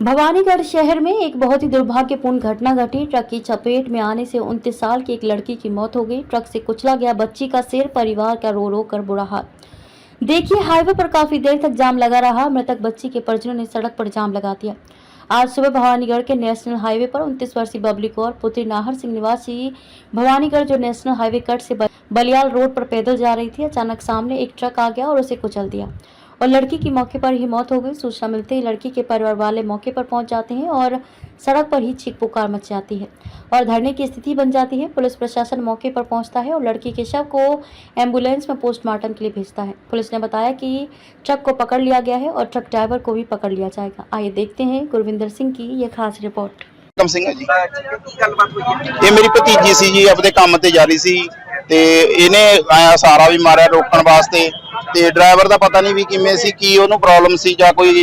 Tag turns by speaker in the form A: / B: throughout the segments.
A: भवानीगढ़ शहर में एक बहुत ही दुर्भाग्यपूर्ण घटना घटी। ट्रक की चपेट में आने से उनतीस साल की एक लड़की की मौत हो गई। ट्रक से कुचला गया बच्ची का सिर परिवार का रो रो कर बुरा हाल। देखिए, हाईवे पर काफ़ी देर तक जाम लगा रहा। मृतक बच्ची के परिजनों ने सड़क पर जाम लगा दिया। आज सुबह भवानीगढ़ के नेशनल हाईवे पर उनतीस वर्षीय बबली कौर, पुत्री नाहर सिंह निवासी, भवानीगढ़ जो नेशनल हाईवे कट से बलियाल रोड पर पैदल जा रही थी, अचानक सामने एक ट्रक आ गया और उसे कुचल दिया। और लड़की की मौके पर ही मौत हो गई सूचना मिलते ही लड़की के परिवार वाले मौके पर पहुंच जाते हैं और सड़क पर ही चीख पुकार मच जाती है और धरने की स्थिति बन जाती है पुलिस प्रशासन मौके पर पहुंचता है और लड़की के शव को एम्बुलेंस में पोस्टमार्टम के लिए भेजता है पुलिस ने बताया कि ट्रक को पकड़ लिया गया है और ट्रक ड्राइवर को भी पकड़ लिया जाएगा आइए देखते हैं गुरविंदर सिंह की ये खास रिपोर्ट
B: ਕਮ ਸਿੰਘ ਹੈ ਜੀ
C: ਕੀ ਗੱਲਬਾਤ ਹੋਈ ਹੈ
B: ਇਹ ਮੇਰੀ ਭਤੀਜੀ ਸੀ ਜੀ ਆਪਦੇ ਕੰਮ ਤੇ ਜਾ ਰਹੀ ਸੀ ਤੇ ਇਹਨੇ ਆਇਆ ਸਾਰਾ ਵੀ ਮਾਰਿਆ ਰੋਕਣ ਵਾਸਤੇ। ਤੇ ਡਰਾਈਵਰ ਦਾ ਪਤਾ ਨਹੀਂ ਵੀ ਕਿਵੇਂ ਸੀ ਕੀ ਉਹਨੂੰ ਪ੍ਰੋਬਲਮ ਸੀ ਜਾਂ ਕੋਈ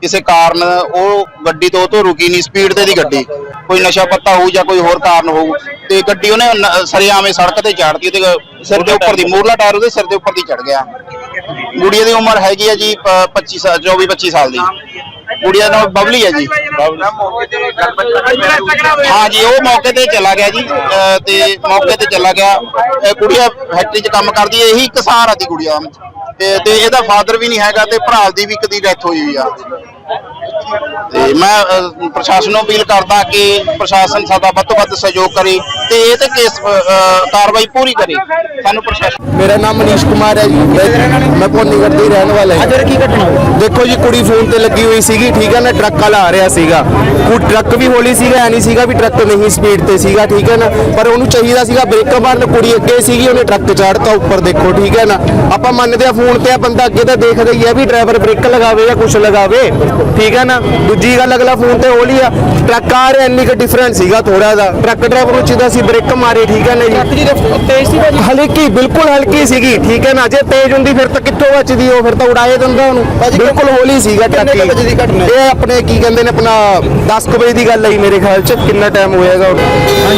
B: ਕਿਸੇ ਕਾਰਨ ਉਹ ਗੱਡੀ ਤੋਂ ਤੋਂ ਰੁਕੀ ਨਹੀਂ ਸਪੀਡ ਤੇ ਦੀ ਗੱਡੀ। ਕੋਈ ਨਸ਼ਾ ਪੱਤਾ ਹੋਊ ਜਾਂ ਕੋਈ ਹੋਰ ਕਾਰਨ ਹੋਊ ਤੇ ਗੱਡੀ ਉਹਨੇ ਸਰੇਆਵੇਂ ਸੜਕ ਤੇ ਚਾੜਤੀ ਤੇ ਸਿਰ ਦੇ ਉੱਪਰ ਦੀ ਮੂਰਲਾ ਟਾਇਰ ਉਹਦੇ ਸਿਰ ਦੇ ਉੱਪਰ ਦੀ ਚੜ ਗਿਆ। ਗੁੜੀਆ ਦੀ ਉਮਰ ਹੈਗੀ ਹੈ ਜੀ ਪ- 25 ਸਾਲ 24 25 ਸਾਲ ਦੀ। ਗੁੜੀਆ ਦਾ ਨਾਮ ਬਬਲੀ ਹੈ ਜੀ। ਹਾਂ ਜੀ ਉਹ ਮੌਕੇ ਤੇ ਚਲਾ ਗਿਆ ਜੀ ਅਹ ਤੇ ਮੌਕੇ ਤੇ ਚਲਾ ਗਿਆ। ਇਹ ਕੁੜੀਆ ਫੈਕਟਰੀ 'ਚ ਕੰਮ ਕਰਦੀ ਹੈ ਇਹੀ ਕਿਸਾਨ ਆ ਦੀ ਕੁੜੀਆ ਤੇ ਤੇ ਇਹਦਾ ਫਾਦਰ ਵੀ ਨਹੀਂ ਹੈਗਾ ਤੇ ਭਰਾ ਦੀ ਵੀ ਕਦੀ ਡੈਥ ਹੋਈ ਹੋਈ ਆ। ਤੇ ਮੈਂ ਅਹ, ਪ੍ਰਸ਼ਾਸਨ ਨੂੰ ਅਪੀਲ ਕਰਦਾ ਕਿ ਪ੍ਰਸ਼ਾਸਨ ਸਾਡਾ ਵੱਧ ਤੋਂ ਵੱਧ ਸਹਿਯੋਗ ਕਰੇ। ਤੇ ਇਹ ਤੇ ਕੇਸ ਅਹ, ਕਾਰਵਾਈ ਪੂਰੀ ਕਰੇ ਸਾਨੂੰ ਪ੍ਰਸ਼ਾਸਨ।
D: ਮੇਰਾ ਨਾਮ ਮਨੀਸ਼ ਕੁਮਾਰ ਹੈ ਜੀ। ਮੈਂ- ਮੈਂ ਪੋਨੀਗੜ ਦੇ ਹੀ ਰਹਿਣ ਵਾਲਾ ਹਾਂ।
C: ਕੀ ਘਟਨਾ ਹੋਈ?
D: ਦੇਖੋ ਜੀ ਕੁੜੀ ਫੋਨ ਤੇ ਲੱਗੀ ਹੋਈ ਸੀਗੀ ਠੀਕ ਹੈ ਨਾ? ਟਰੱਕ ਵਾਲਾ ਆ ਰਿਹਾ ਸੀਗਾ। ਉਹ ਟਰੱਕ ਵੀ ਹੌਲੀ ਸੀਗਾ ਐ ਨਹੀਂ ਸੀਗਾ ਵੀ ਟਰੱਕ ਨਹੀਂ ਸਪੀਡ ਤੇ ਸੀਗਾ ਠੀਕ ਹੈ ਨਾ? ਪਰ ਉਹਨੂੰ ਚਾਹੀਦਾ ਸੀਗਾ ਬ੍ਰੇਕਾਂ ਮਾਰਨ। ਕੁੜੀ ਅੱਗੇ ਸੀਗੀ ਉਹਨੇ ਟਰੱਕ ਚਾੜਤਾ ਉੱਪਰ ਦੇਖੋ ਠੀਕ ਹੈ ਨਾ? ਆਪਾਂ ਮੰਨਦੇ ਆ ਫੋਨ ਤੇ ਆ ਬੰਦਾ ਅੱਗੇ ਤਾਂ ਦੇਖਦਾ ਹੀ ਆ ਵੀ ਡਰਾਈਵਰ ਬ੍ਰੇਕ ਲਗਾਵੇ ਜਾਂ ਕੁਛ ਲਗਾਵੇ ਠੀਕ ਹੈ ਨਾ? ਦੂਜੀ ਗੱਲ ਅਗਲਾ ਫੋਨ ਤੇ ਹੌਲੀ ਆ ਟਰੱਕ ਆ ਰਿਹਾ ਇੰਨੀ ਕੁ ਡਿਫਰੈਂਸ ਸੀਗਾ ਥੋੜਾ ਦਾ ਟਰੱਕ ਡਰਾਈਵਰ ਨੂੰ ਚਾਹੀਦਾ ਸੀ ਬ੍ਰੇਕ ਮਾਰੇ ਠੀਕ ਹੈ ਨਾ ਜੀ?
C: ਤੇਜ਼ ਸੀ ਭਾਜੀ?
D: ਹਲਕੀ ਬਿਲਕੁਲ ਹਲਕੀ ਸੀਗੀ ਠੀਕ ਹੈ ਨਾ? ਜੇ ਤੇਜ਼ ਹੁੰਦੀ ਫਿਰ ਤਾਂ ਕਿੱਥੋਂ ਬਚਦੀ ਉਹ? ਫਿਰ ਤਾਂ ਉਡਾਏ ਦਿੰਦਾ ਉਹਨੂੰ। ਬਿਲਕੁਲ ਹੌਲੀ ਸੀਗਾ ਟਰੱਕੀ
C: ਕੁ ਵਜੇ ਦੀ ਘਟਨਾ ਹੈ?
D: ਇਹ ਆਪਣੇ ਕੀ ਕਹਿੰਦੇ ਨੇ ਆਪਣਾ 10 ਕੁ ਵਜੇ ਦੀ ਗੱਲ ਆਈ ਮੇਰੇ ਖਿਆਲ ਚ। ਕਿੰਨਾ ਟਾਈਮ ਹੋਏਗਾ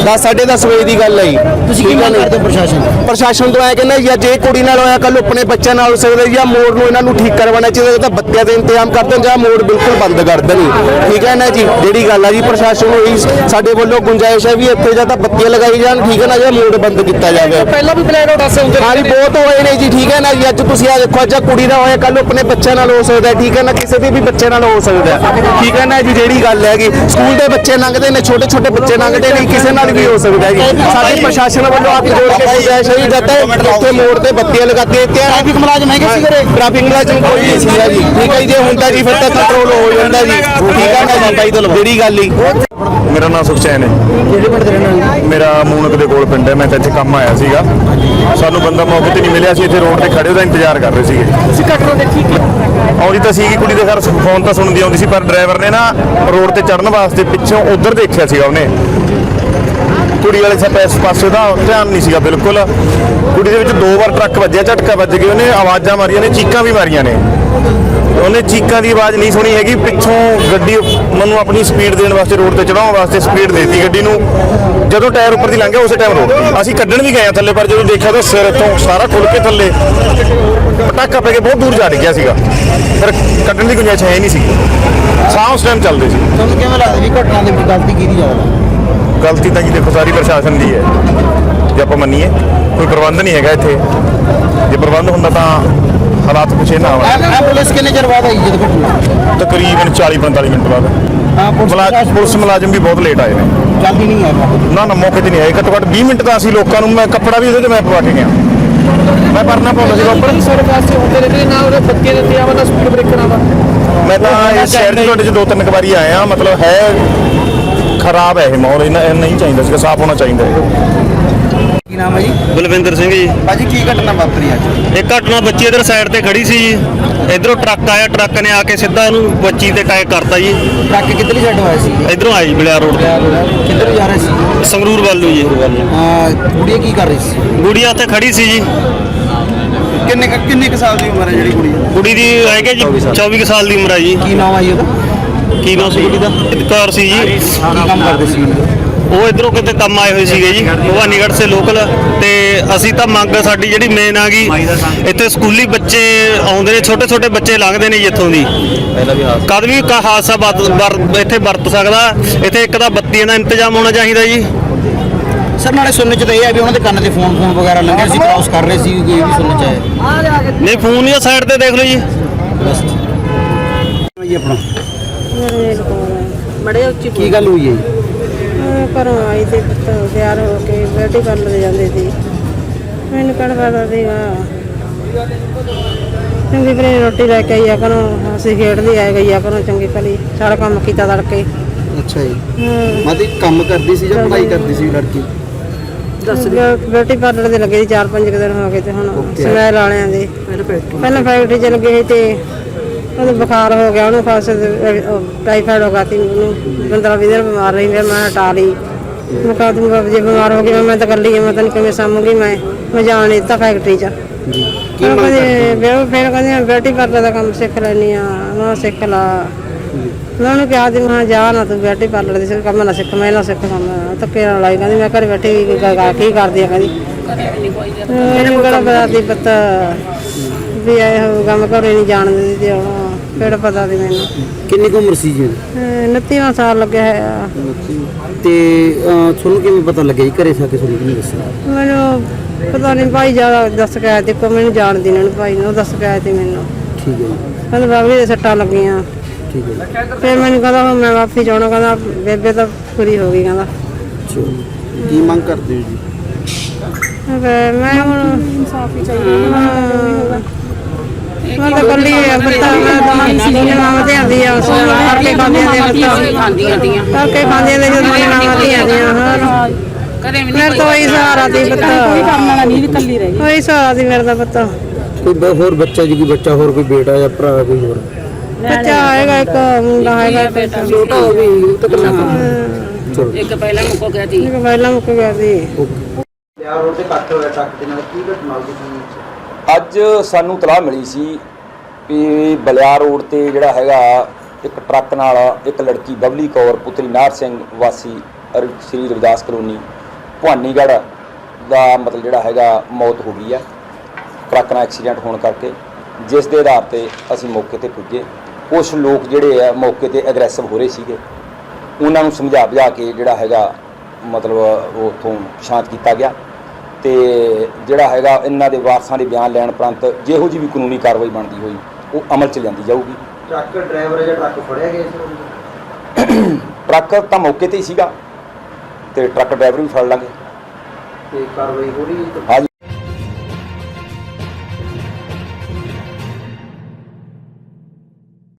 D: 10 10:30 ਵਜੇ ਦੀ ਗੱਲ ਆਈ
C: ਤੁਸੀਂ ਕੀ
D: ਠੀਕ ਹੈ
C: ਮੰਗ? ਕਰਦੇ ਹੋ ਪ੍ਰਸ਼ਾਸਨ? ਤੋਂ?
D: ਪ੍ਰਸ਼ਾਸਨ ਤੋਂ ਆਇਆ ਕਹਿੰਦਾ ਜਾਂ ਜੇ ਕੁੜੀ ਨਾਲ ਹੋਇਆ ਕੱਲ ਆਪਣੇ ਬੱਚਿਆਂ ਨਾਲ ਹੋ ਸਕਦਾ ਜਾਂ ਮੋੜ ਨੂੰ ਇਹਨਾਂ ਨੂੰ ਠੀਕ ਕਰਵਾਉਣਾ ਚਾਹੀਦਾ ਤਾਂ ਬੱਤੀਆਂ ਦੇ ਇੰਤਜ਼ਾਮ ਕਰ ਦੇਣ ਜਾਂ ਮੋੜ ਬਿਲਕੁਲ ਬੰਦ ਕਰ ਦੇਣ ਠੀਕ ਹੈ ਨਾ ਜੀ? ਜਿਹੜੀ ਗੱਲ ਆ ਜੀ ਪ੍ਰਸ਼ਾਸਨ ਨੂੰ ਇਹੀ ਸਾਡੇ ਵੱਲੋਂ ਗੁੰਜਾਇਸ਼ ਹੈ ਵੀ ਇੱਥੇ ਜਾਂ ਤਾਂ ਬੱਤੀਆਂ ਲਗਾਈ ਜਾਣ ਠੀਕ ਹੈ ਨਾ ਜਾਂ ਮੋੜ ਬੰਦ ਕੀਤਾ ਜਾਵੇ।
C: ਪਹਿਲਾਂ ਵੀ ਪਲਾਨ ਆਸੇ ਹੁੰਦੇ
D: ਹਾਂ ਜੀ ਬਹੁਤ ਹੋਏ ਨੇ ਜੀ ਠੀਕ ਹੈ ਨਾ ਜੀ ਅੱਜ ਤੁਸੀਂ ਆ ਦੇਖੋ ਅੱਜ ਕੁੜੀ ਦਾ ਹੋਇਆ ਕੱਲ ਆਪਣੇ ਬੱਚਿਆਂ ਨਾਲ ਹੋ ਸਕਦਾ ਠੀਕ ਹੈ ਨਾ ਕਿਸੇ ਦੇ ਵੀ ਬੱਚੇ ਨਾਲ ਹੋ ਸਕਦਾ। ਠੀਕ ਹੈ ਨਾ ਜੀ ਜਿਹੜੀ ਗੱਲ ਹੈਗੀ ਸਕੂਲ ਦੇ ਬੱਚੇ ਲੰਘਦੇ ਨੇ ਛੋਟੇ ਛੋਟੇ ਬੱਚੇ ਲੰਘਦੇ ਨੇ ਕਿਸੇ ਨਾਲ ਵੀ ਹੋ ਸਕਦਾ ਜੀ। ਸਾਡੇ ਪ੍ਰਸ਼ਾਸਨ ਵੱਲੋਂ ਹੱਥ ਜੋੜ ਕੇ ਗੁਜ਼ਾਰਿਸ਼ ਹੈ ਜਦ ਇੱਥੇ ਮੋੜ ਤੇ ਬੱਤੀਆਂ ਲਗਾਤੀਆਂ ਤੇ ਟ੍ਰੈਫਿਕ ਮੁਲਾਜ਼ਮ ਹੈਗੇ ਸੀ ਘਰੇ? ਟ੍ਰੈਫਿਕ ਮੁਲਾਜ਼ਮ ਕੋਈ ਨਹੀਂ ਸੀਗਾ ਜੀ। ਠੀਕ ਹੈ ਜੀ ਜੇ ਹੁੰਦਾ ਜੀ ਫਿਰ ਤਾਂ ਕੰਟਰੋਲ ਹੋ ਜਾਂਦਾ ਜੀ। ਠੀਕ ਹੈ ਨਾ ਜੀ ਬਾਈ ਤੋਂ ਜਿਹੜੀ ਗੱਲ ਹੀ।
E: ਮੇਰਾ ਨਾਮ ਸੁਖਚੈਨ ਹੈ।
C: ਜਿਹੜੇ ਪਿੰਡ ਦੇ ਰਹਿਣ ਵਾਲੇ
E: ਮੇਰਾ ਮੂਨਕ ਦੇ ਕੋਲ ਪਿੰਡ ਹੈ ਮੈਂ ਤਾਂ ਇੱਥੇ ਕੰਮ ਆਇਆ ਸੀਗਾ। ਸਾਨੂੰ ਬੰਦਾ ਮੌਕੇ ਤੇ ਨਹੀਂ ਮਿਲਿਆ ਸੀ ਇੱਥੇ ਰੋਡ ਤੇ ਖੜੇ ਉਹਦਾ ਇੰਤਜ਼ਾਰ ਕਰ ਰਹੇ ਸੀਗੇ।
C: ਤੁਸੀਂ ਘਟਨਾ ਦੇਖੀ ਕੀ
E: ਆਉਂਦੀ ਤਾਂ ਸੀਗੀ ਕੁੜੀ ਦੇ ਘਰ ਫੋਨ ਤਾਂ ਸੁਣਦੀ ਆਉਂਦੀ ਸੀ ਪਰ ਡਰਾਈਵਰ ਨੇ ਨਾ ਰੋਡ ਤੇ ਚੜਨ ਵਾਸਤੇ ਪਿੱਛੋਂ ਉਧਰ ਦੇਖਿਆ ਸੀਗਾ ਉਹਨੇ। ਕੁੜੀ ਵਾਲੇ ਸਭ ਇਸ ਪਾਸੇ ਦਾ ਧਿਆਨ ਨਹੀਂ ਸੀਗਾ ਬਿਲਕੁਲ। ਕੁੜੀ ਦੇ ਵਿੱਚ ਦੋ ਵਾਰ ਟਰੱਕ ਵੱਜਿਆ ਝਟਕਾ ਵੱਜ ਗਿਆ ਉਹਨੇ ਆਵਾਜ਼ਾਂ ਮਾਰੀਆਂ ਨੇ ਚੀਕਾਂ ਵੀ ਮਾਰੀਆਂ ਨੇ। ਉਹਨੇ ਚੀਕਾਂ ਦੀ ਆਵਾਜ਼ ਨਹੀਂ ਸੁਣੀ ਹੈਗੀ ਪਿੱਛੋਂ ਗੱਡੀ ਮੈਨੂੰ ਆਪਣੀ ਸਪੀਡ ਦੇਣ ਵਾਸਤੇ ਰੋਡ ਤੇ ਚੜਾਉਣ ਵਾਸਤੇ ਸਪੀਡ ਦੇਤੀ ਗੱਡੀ ਨੂੰ। ਜਦੋਂ ਟਾਇਰ ਉੱਪਰ ਦੀ ਲੰਘਿਆ ਉਸੇ ਟਾਈਮ ਰੋਕਤੀ ਅਸੀਂ ਕੱਢਣ ਵੀ ਗਏ ਆ ਥੱਲੇ ਪਰ ਜਦੋਂ ਦੇਖਿਆ ਤਾਂ ਸਿਰ ਤੋਂ ਸਾਰਾ ਖੁੱਲ ਕੇ ਥੱਲੇ। ਪਟਾਕਾ ਪੈ ਕੇ ਬਹੁਤ ਦੂਰ ਜਾ ਡਿੱਗਿਆ ਸੀਗਾ। ਫਿਰ ਕੱਢਣ ਦੀ ਗੁੰਜਾਇਸ਼ ਹੈ ਨਹੀਂ ਸੀ ਸਾਹ ਉਸ ਟਾਈਮ ਚੱਲਦੇ ਸੀ।
C: ਤੁਹਾਨੂੰ ਕਿਵੇਂ ਲੱਗਦਾ ਵੀ ਘਟਨਾ ਦੇ ਵਿੱਚ ਗਲਤੀ ਕਿਹਦੀ ਜ਼ਿਆਦਾ?
E: ਗਲਤੀ ਤਾਂ ਜੀ ਦੇਖੋ ਸਾਰੀ ਪ੍ਰਸ਼ਾਸਨ ਦੀ ਹੈ। ਜੇ ਆਪਾਂ ਮੰਨੀਏ ਕੋਈ ਪ੍ਰਬੰਧ ਨਹੀਂ ਹੈਗਾ ਇੱਥੇ। ਜੇ ਪ੍ਰਬੰਧ ਹੁੰਦਾ ਤਾਂ ਹਾਲਾਤ ਕੁਛ ਇਹ ਨਾ ਹੋਣ।
C: ਐਂਬੂਲੈਂਸ ਕਿੰਨੇ ਚਿਰ ਬਾਅਦ ਆਈ ਜਦ ਘਟਨਾ
E: ਤਕਰੀਬਨ 40 45 ਮਿੰਟ ਬਾਅਦ। ਮੁਲਾਜ਼ਮ ਪੁਲਿਸ ਮੁਲਾਜ਼ਮ ਵੀ ਬਹੁਤ ਲੇਟ ਆਏ ਨੇ।
C: ਜਲਦੀ ਨਹੀਂ ਆਇਆ
E: ਨਾ ਨਾ ਮੌਕੇ ਤੇ ਨਹੀਂ ਆਏ। ਘੱਟੋ ਘੱਟ 20 ਮਿੰਟ ਤਾਂ ਅਸੀਂ ਲੋਕਾਂ ਨੂੰ ਮੈਂ ਕੱਪੜਾ ਵੀ ਉਹਦੇ ਤੇ ਮੈਂ ਪਵਾ ਕੇ ਗਿਆ। ਮੈਂ ਪਰਨਾ ਪਾਉਂਦਾ ਸੀਗਾ ਉੱਪਰ।
C: ਸਾਰੇ ਪਾਸੇ ਹੁੰਦੇ ਰਹਿੰਦੇ ਨਾ ਉਹਦੇ ਬੱਚੇ ਦੇ ਤੇ ਆਵਾਂ ਸਪੀਡ ਬ੍ਰੇਕਰਾਂ ਦਾ
E: ਮੈਂ ਤਾਂ ਇਸ ਸ਼ਹਿਰ 'ਚ ਤੁਹਾਡੇ 'ਚ ਦੋ ਤਿੰਨ ਵਾਰੀ ਆਇਆ। ਮਤਲਬ ਹੈ ਖਰਾਬ ਹੈ ਇਹ ਮਾਹੌਲ। ਇਹ ਨਹੀਂ ਚਾਹੀਦਾ ਸੀਗਾ ਸਾਫ਼ ਹੋਣਾ ਚਾਹੀਦਾ ਹੈ।
C: ਕੀ ਨਾਮ ਹੈ ਜੀ?
F: ਬਲਵਿੰਦਰ ਸਿੰਘ ਜੀ।
C: ਭਾਜੀ ਕੀ ਘਟਨਾ ਵਾਪਰੀ ਅੱਜ?
F: ਇਹ ਘਟਨਾ ਬੱਚੀ ਇਧਰ ਸਾਈਡ ਤੇ ਖੜੀ ਸੀ ਜੀ। ਇਧਰੋਂ ਟਰੱਕ ਆਇਆ ਟਰੱਕ ਨੇ ਆ ਕੇ ਸਿੱਧਾ ਉਹਨੂੰ ਬੱਚੀ ਤੇ ਟੈਕ ਕਰਤਾ ਜੀ।
C: ਟਰੱਕ ਕਿੱਧਰਲੀ ਸਾਈਡ ਹੋਇਆ ਸੀ?
F: ਇਧਰੋਂ ਆਈ ਬਲਿਆਰ ਰੋਡ
C: ਕਿੱਧਰ ਜਾ ਰਹੇ ਸੀ?
F: ਤੇ ਸੰਗਰੂਰ ਵੱਲ ਨੂੰ ਜੀ।
C: ਹਾਂ ਕੁੜੀ ਕੀ ਕਰ ਰਹੀ ਸੀ?
F: ਗੁੜੀਆ ਤੇ ਖੜੀ ਸੀ ਜੀ।
C: ਕਿੰਨੇ ਕਿੰਨੇ ਕੁ ਸਾਲ ਦੀ ਉਮਰ ਹੈ ਜਿਹੜੀ ਕੁੜੀ ਦੀ?
F: ਕੁੜੀ ਦੀ ਹੈਗੇ ਜੀ 24 ਕੁ ਸਾਲ ਦੀ ਉਮਰ ਆ ਜੀ।
C: ਕੀ ਨਾਮ ਹੈ ਜੀ ਉਹਦਾ?
F: ਕੀ ਨਾਮ ਸੀ? ਕੁੜੀ ਦਾ? ਕੌਰ ਸੀ ਜੀ।
C: ਕੀ ਕੰਮ ਕਰਦੇ ਸੀ?
F: ਉਹ ਇਧਰੋਂ ਕਿਤੇ ਕੰਮ ਆਏ ਹੋਏ ਸੀਗੇ ਜੀ। ਭਵਾਨੀਗੜ੍ਹ ਸੇ ਲੋਕਲ ਤੇ ਅਸੀਂ ਤਾਂ ਮੰਗ ਸਾਡੀ ਜਿਹੜੀ ਮੇਨ ਆ ਗਈ ਇੱਥੇ ਸਕੂਲੀ ਬੱਚੇ ਆਉਂਦੇ ਨੇ ਛੋਟੇ ਛੋਟੇ ਬੱਚੇ ਲੰਘਦੇ ਨੇ ਜੀ ਇੱਥੋਂ ਦੀ। ਕਦ ਵੀ ਕਾ ਹਾਦਸਾ ਇੱਥੇ ਵਰਤ ਸਕਦਾ? ਇੱਥੇ ਇੱਕ ਤਾਂ ਬੱਤੀਆਂ ਦਾ ਇੰਤਜ਼ਾਮ ਹੋਣਾ ਚਾਹੀਦਾ ਜੀ।
C: ਸਰ ਨਾਲੇ ਸੁਣਨ ਚ ਤਾਂ ਇਹ ਹੈ ਵੀ ਉਹਨਾਂ ਦੇ ਕੰਨ ਤੇ ਫੋਨ ਫੋਨ ਵਗੈਰਾ ਲੰਘੇ ਸੀ ਕ੍ਰਾਸ ਕਰ ਰਹੇ ਸੀ ਕੋਈ ਵੀ ਸੁਣਨ ਚ ਆਇਆ।
F: ਨਹੀਂ ਫੋਨ ਹੀ ਸਾਈਡ ਤੇ ਦੇਖ ਲਓ ਜੀ।
C: ਜੀ ਆਪਣਾ
G: ਬੜੇ ਉੱਚੀ
C: ਕੀ ਗੱਲ ਹੋਈ ਹੈ ਜੀ?
G: ਘਰੋਂ ਆਈ ਤੇ ਪੁੱਤ ਤਿਆਰ ਹੋ ਕੇ ਬਿਊਟੀ ਪਾਰਲਰ ਜਾਂਦੇ ਸੀ। ਮੈਨੂੰ ਕਿਹੜਾ ਪਤਾ ਸੀਗਾ। ਚੰਗੀ ਭਲੀ ਰੋਟੀ ਲੈ ਕੇ ਆਈਆ ਕਰੋ ਅਸੀਂ ਖੇਡਦੇ ਆਏ ਗਈਆ ਕਰੋ ਚੰਗੀ ਭਲੀ ਸਾਰਾ ਕੰਮ ਕੀਤਾ ਤੜਕੇ।
C: ਅੱਛਾ ਜੀ। ਮਾਤੇ ਕੰਮ ਕਰਦੀ ਸੀ ਜਾਂ ਪੜ੍ਹਾਈ ਕਰਦੀ ਸੀ ਲੜਕੀ?
G: ਬਿਊਟੀ ਪਾਰਲਰ ਦੇ ਲੱਗੇ ਸੀ 4-5 ਦਿਨ ਹੋ ਗਏ ਤੇ ਹੁਣ. ਸਮੈਲ ਵਾਲਿਆਂ ਦੇ। ਪਹਿਲਾਂ ਫੈਕਟਰੀ ਚ ਲੱਗੇ ਸੀ ਤੇ ਉਹਨੂੰ ਬੁਖਾਰ ਹੋ ਗਿਆ ਉਹਨੂੰ ਫਾਸ ਟਾਈਫਾਇਡ ਹੋ ਗਿਆ ਤੀ ਉਹਨੂੰ 15 ਦਿਨ ਬਿਮਾਰ ਰਹੀ ਫਿਰ ਮੈਂ ਹਟਾ ਲਈ। ਮੈਂ ਕਹਾ ਦੂੰਗਾ ਜੇ ਬਿਮਾਰ ਹੋ ਗਈ ਮੈਂ ਤਾਂ ਇਕੱਲੀ ਹਾਂ ਮੈਂ ਤਾਂ ਕਿਵੇਂ ਸਾਂਭੂਗੀ ਮੈਂ ਮੈਂ ਜਾਣ ਨਹੀਂ ਦਿੱਤਾ ਫੈਕਟਰੀ ਚ।
C: ਜੀ। ਕੀ
G: ਫਿਰ
C: ਮੰਗ ਕਰਦੇ
G: ਕਹਿੰਦੇ ਫਿਰ ਫਿਰ ਕਹਿੰਦੇ ਬਿਊਟੀ ਪਾਰਲਰ ਦਾ ਕੰਮ ਸਿੱਖ ਲੈਣੀ ਆ ਮੈਂ ਸਿੱਖ ਲਾ। ਮੈਂ ਉਹਨੂੰ ਕਿਹਾ ਦੀ ਮੈਂ ਜਾ ਨਾ ਤੂੰ ਬਿਊਟੀ ਪਾਰਲਰ ਦੇ ਕੰਮ ਨਾ ਸਿੱਖ ਮੈਂ ਨਾ ਸਿੱਖ ਕੰਮ ਧੱਕੇ ਨਾਲ ਲਾਈ। ਕਹਿੰਦੀ ਮੈਂ ਘਰੇ ਬੈਠੀ ਕੀ ਕਰਦੀ ਆ ਕਹਿੰਦੀ। ਮੈਨੂੰ ਕਿਹੜਾ ਪਤਾ ਦੀ ਪਤਾ ਵੀ ਇਹ ਕੰਮ ਘਰੇ ਨਹੀਂ ਜਾਣ ਦਿੰਦੀ ਤੇ ਹੁਣ ਕਿਹੜਾ ਪਤਾ ਦੀ ਮੈਨੂੰ
C: ਕਿੰਨੀ ਕੁ ਉਮਰ ਸੀ ਜੀ? ਉਹਦੀ?
G: ਅਹ 29ਵਾਂ ਸਾਲ ਲੱਗਿਆ ਹੈ
C: ਤੇ ਅਹ, ਤੁਹਾਨੂੰ ਕਿਵੇਂ ਪਤਾ ਲੱਗਿਆ ਜੀ? ਘਰੇ ਸਾ ਕੇ ਤੁਹਾਨੂੰ ਕਿਹਨੇ ਦੱਸਿਆ?
G: ਮੈਨੂੰ ਪਤਾ ਨਹੀਂ ਭਾਈ ਜ਼ਿਆਦਾ ਦੱਸ ਕੇ ਆਇਆ ਤੇ ਕੋ ਮੈਨੂੰ ਜਾਣਦੀ ਇਹਨਾਂ ਨੂੰ ਭਾਈ ਨੂੰ ਉਹ ਦੱਸ ਕੇ ਆਇਆ ਤੇ ਮੈਨੂੰ।
C: ਠੀਕ ਹੈ ਜੀ।
G: ਕਹਿੰਦਾ ਬਾਬਲੀ ਦੇ ਸੱਟਾਂ ਲੱਗੀਆਂ।
C: ਠੀਕ ਹੈ ਜੀ।
G: ਫਿਰ ਮੈਨੂੰ ਕਹਿੰਦਾ ਹੁਣ ਮੈਂ ਵਾਪਸ ਜਾਣਾ। ਕਹਿੰਦਾ ਬੇਬੇ ਤਾਂ ਪੂਰੀ ਹੋ ਗਈ ਕਹਿੰਦਾ।
C: ਚਲੋ ਕੀ ਮੰਗ ਕਰਦੇ ਹੋ ਜੀ?
G: ਫਿਰ ਮੈਂ ਹੁਣ ਇਨਸਾਫੀ ਚਾਹੀਦਾ ਮੈਂ ਤਾਂ ਕੱਲੀ ਬੱਤਾ ਮੈਂ ਤਾਂ ਮਾਮਾ ਤੇ ਆਂਦੀ ਆ ਉਸ ਕਰਕੇ ਖਾਂਦੀਆਂ ਦੇ ਬੱਤਾ
H: ਖਾਂਦੀਆਂ ਦੀਆਂ
G: ਕਰਕੇ ਖਾਂਦੀਆਂ ਦੇ ਜਦੋਂ ਮਾਮਾ ਤੇ ਆਂਦੀਆਂ ਹਾਂ।
H: ਕਦੇ ਵੀ
G: ਮੇਰੇ ਤੋਂ ਹੀ ਸਹਾਰਾ ਦੀ ਬੱਤਾ
H: ਕੰਮ ਵਾਲਾ ਨਹੀਂ ਇਕੱਲੀ ਰਹੀ
G: ਉਹੀ ਸਹਾਰਾ ਦੀ ਮੇਰੇ ਦਾ ਬੱਤਾ
C: ਕੋਈ ਹੋਰ ਬੱਚਾ ਜੀ ਕੋਈ ਬੱਚਾ ਹੋਰ ਕੋਈ ਬੇਟਾ ਜਾਂ ਭਰਾ ਕੋਈ ਹੋਰ?
G: ਬੱਚਾ ਆਏਗਾ ਇੱਕ ਮੁੰਡਾ ਆਏਗਾ ਇੱਕ।
H: ਛੋਟਾ ਹੋ ਵੀ
C: ਚਲੋ
H: ਇੱਕ ਪਹਿਲਾਂ ਮੁੱਕ ਗਿਆ ਸੀ।
G: ਇੱਕ ਪਹਿਲਾਂ ਮੁੱਕ ਗਿਆ ਸੀ।
C: ਯਾਰ ਤੇ ਕੱਟ ਹੋਇਆ ਟਰੱਕ ਦੇ ਨਾਲ ਕੀ ਘਟਨਾ ਹੋਈ ਸੀ?
I: ਅੱਜ ਸਾਨੂੰ ਤਲਾਹ ਮਿਲੀ ਸੀ ਵੀ ਬਲਿਆਰ ਰੋਡ ਤੇ ਜਿਹੜਾ ਹੈਗਾ ਇੱਕ ਟਰੱਕ ਨਾਲ ਇੱਕ ਲੜਕੀ ਬਬਲੀ ਕੌਰ, ਪੁੱਤਰੀ ਨਾਰ ਸਿੰਘ ਵਾਸੀ ਅਰ- ਸ੍ਰੀ ਰਵਿਦਾਸ ਕਲੋਨੀ, ਭਵਾਨੀਗੜ੍ਹ ਦਾ ਮਤਲਬ ਜਿਹੜਾ ਹੈਗਾ ਮੌਤ ਹੋ ਗਈ ਆ ਟਰੱਕ ਨਾਲ ਐਕਸੀਡੈਂਟ ਹੋਣ ਕਰਕੇ ਜਿਸ ਦੇ ਆਧਾਰ ਤੇ ਅਸੀਂ ਮੌਕੇ ਤੇ ਪੁੱਜੇ। ਕੁਝ ਲੋਕ ਜਿਹੜੇ ਆ ਮੌਕੇ ਤੇ ਐਗਰੈਸਿਵ ਹੋ ਰਹੇ ਸੀਗੇ। ਉਹਨਾਂ ਨੂੰ ਸਮਝਾ ਬੁਝਾ ਕੇ ਜਿਹੜਾ ਹੈਗਾ ਮਤਲਬ ਉਹ ਉੱਥੋਂ ਸ਼ਾਂਤ ਕੀਤਾ ਗਿਆ। ਤੇ ਜਿਹੜਾ ਹੈਗਾ ਇਹਨਾਂ ਦੇ ਵਾਰਸਾਂ ਦੇ ਬਿਆਨ ਲੈਣ ਪ੍ਰੰਤ ਜਿਹੋ ਜੀ ਵੀ ਕਾਨੂੰਨੀ ਕਾਰਵਾਈ ਬਣਦੀ ਹੋਈ ਉਹ ਅਮਲ ਚ ਲਿਆਂਦੀ ਜਾਊਗੀ।
C: ਟਰੱਕ ਡਰਾਈਵਰ ਜਾਂ ਟਰੱਕ ਫੜਿਆ ਗਿਆ ਇਸ
I: ਟਰੱਕ ਤਾਂ ਮੌਕੇ ਤੇ ਹੀ ਸੀਗਾ ਤੇ ਟਰੱਕ ਡਰਾਈਵਰ ਵੀ ਫੜ ਲਾਂਗੇ।
C: ਤੇ ਕਾਰਵਾਈ ਹੋ ਰਹੀ ਹੈ?
I: ਹਾਂਜੀ।